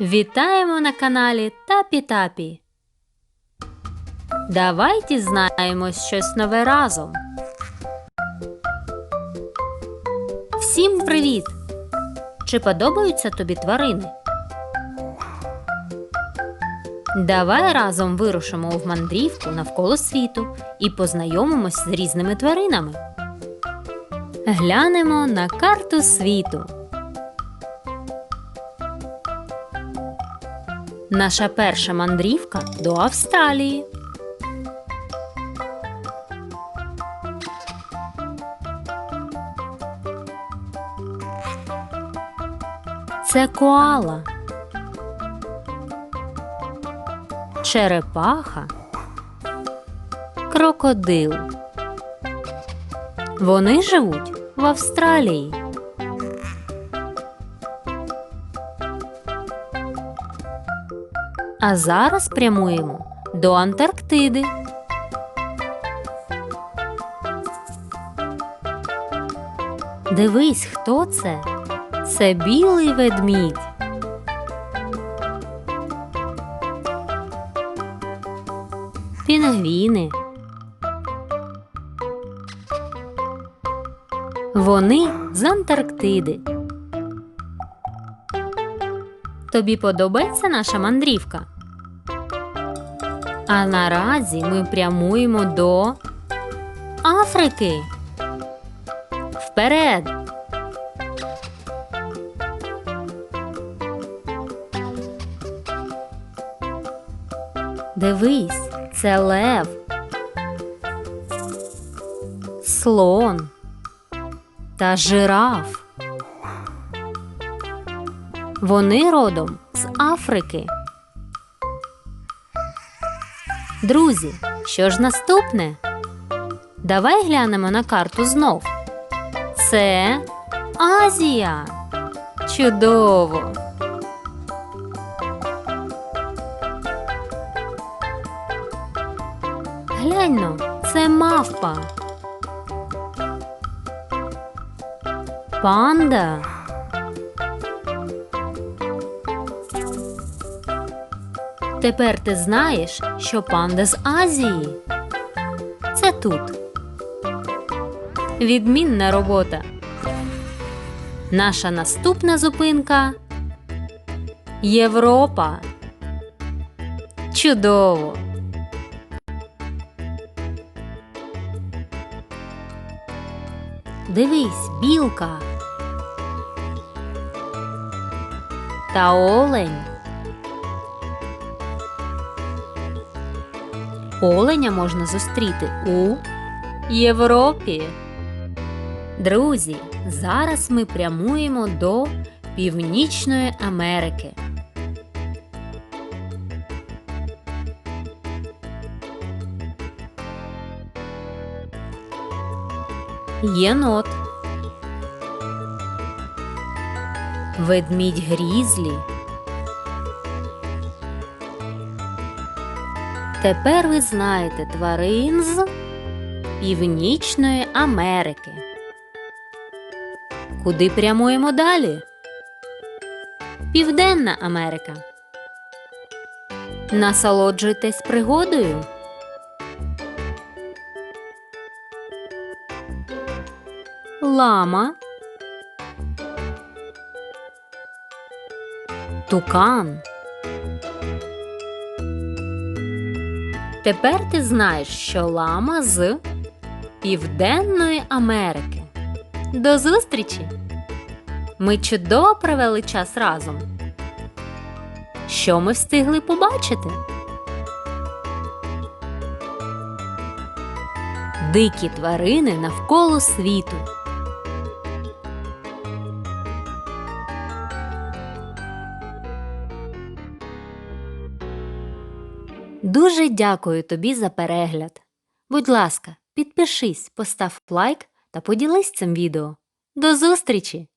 Вітаємо на каналі Тапі Тапі. Давай дізнаємось щось нове разом. Всім привіт! Чи подобаються тобі тварини? Давай разом вирушимо в мандрівку навколо світу і познайомимось з різними тваринами. Глянемо на карту світу. Наша перша мандрівка до Австралії. Це коала. Черепаха. Крокодил. Вони живуть в Австралії. А зараз прямуємо до Антарктиди. Дивись, хто це? Це білий ведмідь. Пінгвіни. Вони з Антарктиди. Тобі подобається наша мандрівка? А наразі ми прямуємо до Африки. Вперед! Дивись, це лев, слон та жираф. Вони родом з Африки. Друзі, що ж наступне? Давай глянемо на карту знов. Це Азія. Чудово! Гляньно, це мавпа. Панда. Тепер ти знаєш, що панда з Азії. Це тут. Відмінна робота. Наша наступна зупинка Європа. Чудово! Дивись, білка. Та олень. Оленя можна зустріти у Європі. Друзі, зараз ми прямуємо до Північної Америки. Єнот. Ведмідь грізлі. Тепер ви знаєте тварин з Північної Америки. Куди прямуємо далі? Південна Америка. Насолоджуйтесь пригодою. Лама. Тукан. Тепер ти знаєш, що лама з Південної Америки. До зустрічі! Ми чудово провели час разом. Що ми встигли побачити? Дикі тварини навколо світу. Дуже дякую тобі за перегляд. Будь ласка, підпишись, постав лайк та поділись цим відео. До зустрічі!